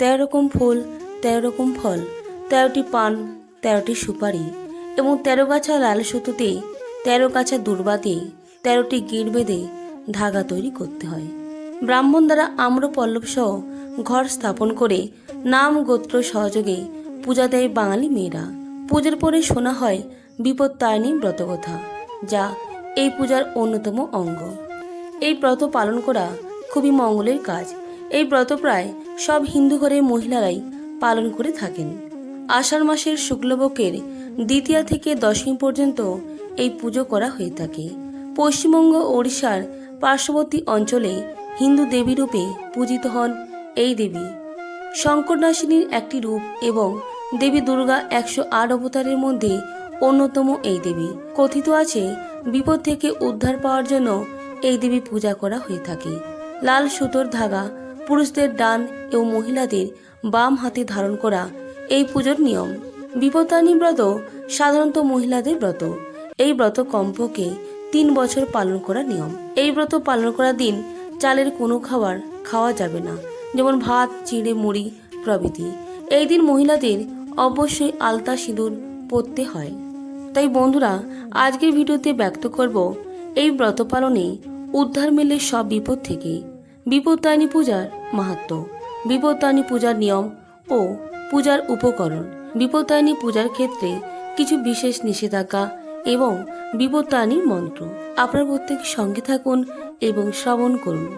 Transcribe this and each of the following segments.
তেরো রকম ফুল, তেরো রকম ফল, তেরোটি পান, তেরোটি সুপারি এবং তেরো গাছা লাল সুতোতে, তেরো গাছা দুর্বাতে, তেরোটি গিট বেঁধে ধাগা তৈরি করতে হয়। ব্রাহ্মণ দ্বারা আম্র পল্লব সহ ঘর স্থাপন করে নাম গোত্র সহযোগে পূজা দেয় বাঙালি মেয়েরা। পুজোর পরে শোনা হয় বিপত্তায়নী ব্রতকথা, যা এই পূজার অন্যতম অঙ্গ। এই ব্রত পালন করা খুবই মঙ্গলের কাজ। এই ব্রত প্রায় সব হিন্দু ঘরের মহিলারাই পালন করে থাকেন। আষাঢ় মাসের শুক্লবকের দ্বিতীয়া থেকে দশমী পর্যন্ত এই পুজো করা হয়ে থাকে। পশ্চিমবঙ্গ ওড়িশার পার্শ্ববর্তী অঞ্চলে হিন্দু দেবী রূপে পূজিত হন এই দেবী। শঙ্করনাশিনীর একটি রূপ এবং দেবী দুর্গা একশো আট অবতারের মধ্যে অন্যতম এই দেবী। কথিত আছে, বিপদ থেকে উদ্ধার পাওয়ার জন্য এই দেবী পূজা করা হয়ে থাকে। লাল সুতোর ধাগা পুরুষদের ডান এবং মহিলাদের বাম হাতে ধারণ করা এই পুজোর নিয়ম। বিপত্তানী ব্রত সাধারণত মহিলাদের ব্রত। এই ব্রত কমপক্ষে তিন বছর পালন করা নিয়ম। এই ব্রত পালন করার দিন চালের কোনো খাবার খাওয়া যাবে না, যেমন ভাত, চিড়ে, মুড়ি প্রভৃতি। এই দিন মহিলাদের অবশ্যই আলতা সিঁদুর পরতে হয়। তাই বন্ধুরা, আজকের ভিডিওতে ব্যক্ত করব, এই ব্রত পালনে উদ্ধার মেলে সব বিপদ থেকে। বিপত্তায়নী পূজার মাহাত্ম বিপত্তায়নী পূজার নিয়ম ও পূজার উপকরণ বিপত্তায়নী পূজার ক্ষেত্রে কিছু বিশেষ নিষেধাজ্ঞা এবং বিপত্তায়নীর মন্ত্র। আপনার প্রত্যেক সঙ্গে থাকুন এবং শ্রবণ করুন।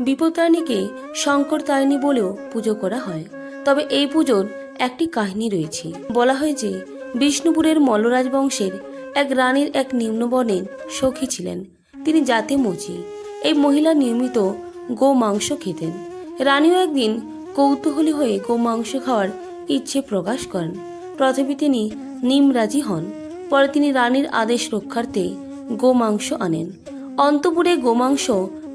বিপত্তায়নীকে শঙ্কর তায়নী বলেও পুজো করা হয়। তবে এই পুজোর একটি কাহিনী রয়েছে। বলা হয় যে, বিষ্ণুপুরের মল্লরাজ বংশের এক রানীর এক নিম্নবর্ণের সখী ছিলেন। তিনি জাতে মুচি এই মহিলা নিয়মিত গো মাংস খেতেন। রানীও একদিন কৌতূহলী হয়ে গো মাংস খাওয়ার ইচ্ছে প্রকাশ করেন। প্রথমে তিনি নিমরাজি হন। পরে তিনি রানীর আদেশ রক্ষার্থে গোমাংস আনেন। অন্তপুরে গোমাংস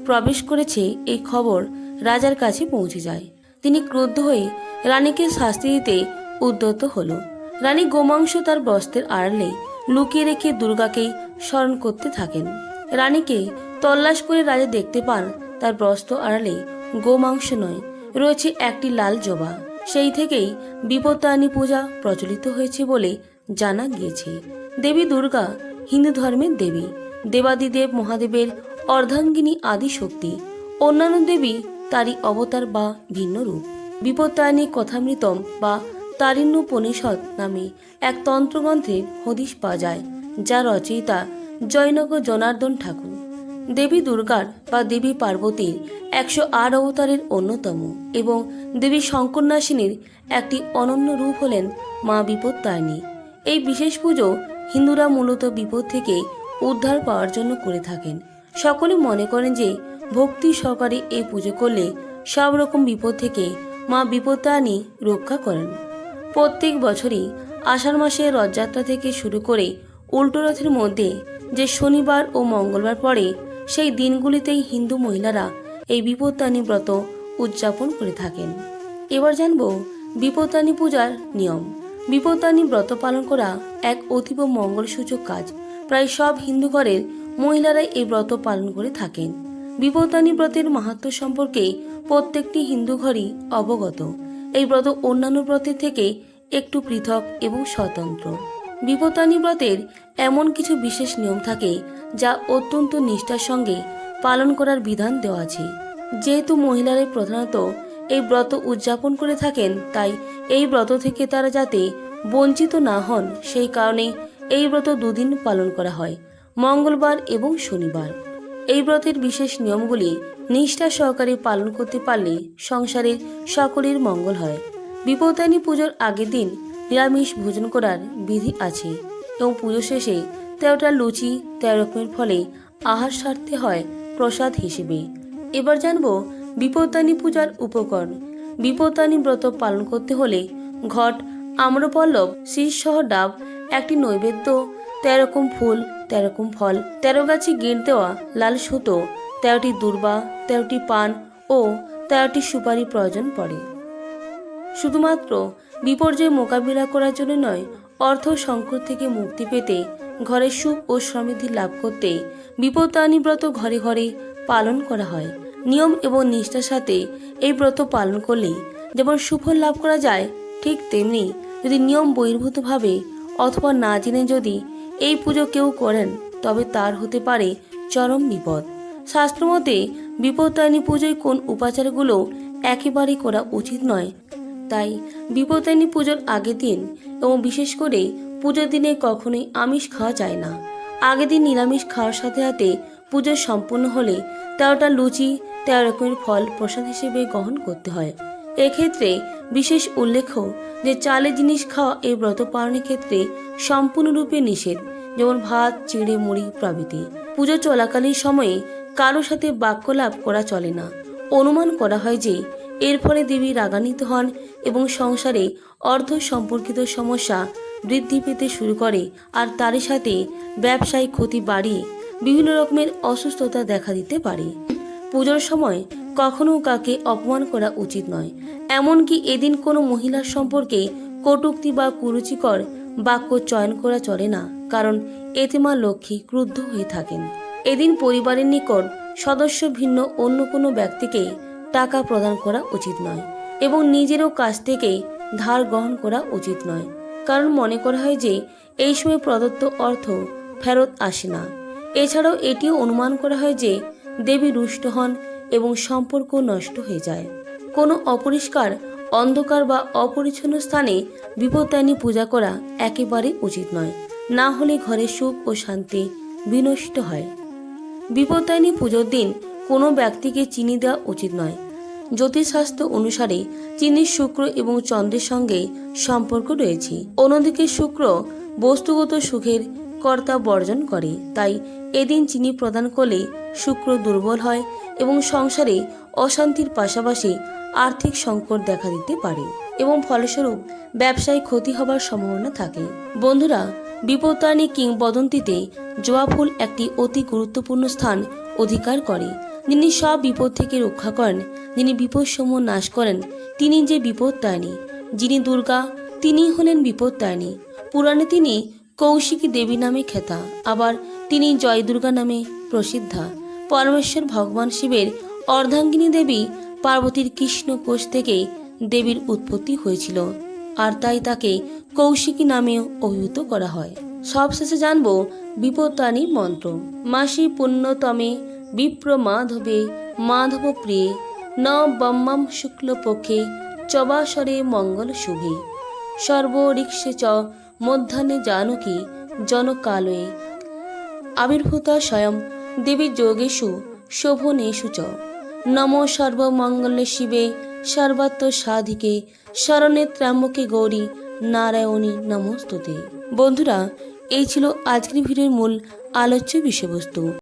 প্রবেশ করেছে এই খবর রাজার কাছে পৌঁছে যায়। তিনি ক্রুদ্ধ হয়ে রানীকে শাস্তি দিতে উদ্যত হল। রানী গোমাংস তার বস্ত্রের আড়ালে লুকিয়ে রেখে দুর্গাকেই স্মরণ করতে থাকেন। রানীকে তল্লাশ করে রাজা দেখতে পান তার বস্ত্র আড়ালে গোমাংস নয়, রয়েছে একটি লাল জবা। সেই থেকেই বিপত্তায়নী পূজা প্রচলিত হয়েছে বলে জানা গিয়েছে। দেবী দুর্গা হিন্দু ধর্মের দেবী, দেবাদিদেব মহাদেবের অর্ধাঙ্গিনী আদি শক্তি অন্যান্য দেবী তারই অবতার বা ভিন্ন রূপ। বিপত্তায়নী কথামৃতম বা তারিণ্যপনিষদ নামে এক তন্ত্রগ্রন্থের হদিশ পাওয়া যায়, যা রচয়িতা জয়নগ জনার্দন ঠাকুর। দেবী দুর্গার বা দেবী পার্বতীর একশো আট অবতারের অন্যতম এবং দেবী শঙ্করনাশিনীর একটি অনন্য রূপ হলেন মা বিপত্তায়নী এই বিশেষ পুজো হিন্দুরা মূলত বিপদ থেকে উদ্ধার পাওয়ার জন্য করে থাকেন। সকলে মনে করেন যে ভক্তি সহকারে এই পুজো করলে সব রকম বিপদ থেকে মা বিপত্তায়নী রক্ষা করেন। প্রত্যেক বছরই আষাঢ় মাসে রথযাত্রা থেকে শুরু করে উল্টো রথের মধ্যে যে শনিবার ও মঙ্গলবার পড়ে সেই দিনগুলিতেই হিন্দু মহিলারা এই বিপত্তানী ব্রত উদযাপন করে থাকেন। এবার জানব বিপত্তানী পূজার নিয়ম। বিপত্তানী ব্রত পালন করা এক অতীব মঙ্গলসূচক কাজ। প্রায় সব হিন্দু ঘরের মহিলারাই এই ব্রত পালন করে থাকেন। বিপত্তানী ব্রতের মাহাত্ম সম্পর্কে প্রত্যেকটি হিন্দু ঘরই অবগত। এই ব্রত অন্যান্য ব্রতের থেকে একটু পৃথক এবং স্বতন্ত্র। বিপত্তানী ব্রতের এমন কিছু বিশেষ নিয়ম থাকে, যা অত্যন্ত নিষ্ঠার সঙ্গে পালন করার বিধান দেওয়া আছে। যেহেতু মহিলারাই প্রধানত এই ব্রত উদযাপন করে থাকেন, তাই এই ব্রত থেকে তারা যাতে বঞ্চিত না হন, সেই কারণে এই ব্রত দুদিন পালন করা হয়, মঙ্গলবার এবং শনিবার। এই ব্রতের বিশেষ নিয়মগুলি নিষ্ঠা সহকারে পালন করতে পারলে সংসারের সকলের মঙ্গল হয়। বিপদানী পুজোর আগের দিন নিরামিষ ভোজন করার বিধি আছে। এবং পুজো শেষে তেরোটা লুচি, তেরো রকমের ফলে আহার সারতে হয় প্রসাদ হিসেবে। এবার জানব বিপদানী পূজার উপকরণ। বিপদানী ব্রত পালন করতে হলে ঘট, আম্রপল্লব শীর্ষসহ ডাব, একটি নৈবেদ্য, তেরো রকম ফুল, তেরো রকম ফল, তেরো গাছে গেঁট দেওয়া লাল সুতো, তেরোটি দুর্বা, তেরোটি পান ও তেরোটি সুপারি প্রয়োজন পড়ে। শুধুমাত্র বিপর্যয় মোকাবিলা করার জন্য নয়, অর্থ সংকট থেকে মুক্তি পেতে, ঘরের সুখ ও সমৃদ্ধি লাভ করতে বিপত্তানী ব্রত ঘরে ঘরে পালন করা হয়। নিয়ম এবং নিষ্ঠার সাথে এই ব্রত পালন করলে যেমন সুফল লাভ করা যায়, ঠিক তেমনি যদি নিয়ম বহির্ভূতভাবে অথবা না জেনে যদি এই পুজো কেউ করেন, তবে তার হতে পারে চরম বিপদ। শাস্ত্রমতে বিপত্তায়নী পুজোয় কোন উপাচারগুলো একেবারেই করা উচিত নয় তাই বিপত্তায়নী পুজোর আগের দিন এবং বিশেষ করে পুজোর দিনে কখনোই আমিষ খাওয়া যায় না। আগের দিন নিরামিষ খাওয়ার সাথে সাথে পুজো সম্পূর্ণ হলে তেরোটা লুচি, তেরো রকমের ফল প্রসাদ হিসেবে গ্রহণ করতে হয়। এক্ষেত্রে বিশেষ উল্লেখ্য যে চালের জিনিস খাওয়া এই ব্রত পালনের ক্ষেত্রে সম্পূর্ণরূপে নিষেধ, যেমন ভাত, চিড়ে, মুড়ি প্রভৃতি। পুজো চলাকালীন সময়ে কারও সাথে বাক্যলাভ করা চলে না। অনুমান করা হয় যে এর ফলে দেবী রাগান্বিত হন এবং সংসারে অর্থ সম্পর্কিত সমস্যা বৃদ্ধি পেতে শুরু করে। আর তার সাথে ব্যবসায়িক ক্ষতি বাড়িয়ে বিভিন্ন রকমের অসুস্থতা দেখা দিতে পারে। পুজোর সময় কখনো কাকে অপমান করা উচিত নয়। এমনকি এদিন কোনো মহিলার সম্পর্কে কটূক্তি বা কুরুচিকর বাক্য চয়ন করা চলে না, কারণ এতে মা লক্ষ্মী ক্রুদ্ধ হয়ে থাকেন। এদিন পরিবারের নিকট সদস্য ভিন্ন অন্য কোনো ব্যক্তিকে টাকা প্রদান করা উচিত নয় এবং নিজেরও কাছ থেকেই ধার গ্রহণ করা উচিত নয়। কারণ মনে করা হয় যে, এই সময় প্রদত্ত অর্থ ফেরত আসে না। এছাড়াও এটিও অনুমান করা হয় যে, দেবী রুষ্ট হন এবং সম্পর্ক নষ্ট হয়ে যায়। কোনো অপরিষ্কার, অন্ধকার বা অপরিচ্ছন্ন স্থানে বিপত্তায়নী পূজা করা একেবারে উচিত নয়। না হলে ঘরে সুখ ও শান্তি বিনষ্ট হয়। বিপত্তায়নী পুজোর দিন কোনো ব্যক্তিকে চিনি দেওয়া উচিত নয়। জ্যোতিষশাস্ত্র অনুসারে চিনির শুক্র এবং চন্দ্রের সঙ্গে সম্পর্ক রয়েছে। অন্যদিকে শুক্র বস্তুগত সুখের কর্তা বর্জন করে। তাই এদিন চিনি প্রদান করলে শুক্র দুর্বল হয় এবং সংসারে অশান্তির পাশাপাশি আর্থিক সংকট দেখা দিতে পারে এবং ফলস্বরূপ ব্যবসায় ক্ষতি হবার সম্ভাবনা থাকে। বন্ধুরা বিপত্তায়নী কিংবদন্তিতে জবা ফুল একটি অতি গুরুত্বপূর্ণ স্থান অধিকার করে। যিনি সব বিপদ থেকে রক্ষা করেন, যিনি বিপদসমূহ নাশ করেন, তিনি যে বিপত্তায়নী যিনি দুর্গা, তিনি হলেন বিপত্তায়নী পুরাণে তিনি কৌশিকী দেবী নামে খ্যাতা, আবার তিনি জয় দুর্গা নামে প্রসিদ্ধা। পরমেশ্বর ভগবান শিবের অর্ধাঙ্গিনী দেবী পার্বতীর কৃষ্ণ কোষ থেকে দেবীর উৎপত্তি হয়েছিল, আর তাই তাকে কৌশিকী নামেও অভিভূত করা হয়। সবশেষে জানব বিপত্তানী মন্ত্র। মাসি পুণ্যতমে বিপ্র মাধবে মাধব প্রিয়ে ন ব্রহ্মম শুক্লপক্ষে চবাসরে মঙ্গল শুভে সর্বরিক্ষে চ মধ্যাহ্নে জানকী জনকালয়ে। আবির্ভূতা স্বয়ং দেবী যোগেষু শোভনেষু চ। নম সর্বমঙ্গলে শিবে সর্বাত্ম সাধিকে শরণে ত্র্যম্বকে গৌরী নারায়ণী নমস্তুতে। বন্ধুরা, এই ছিল আজকের ভিডিওর মূল আলোচ্য বিষয়বস্তু।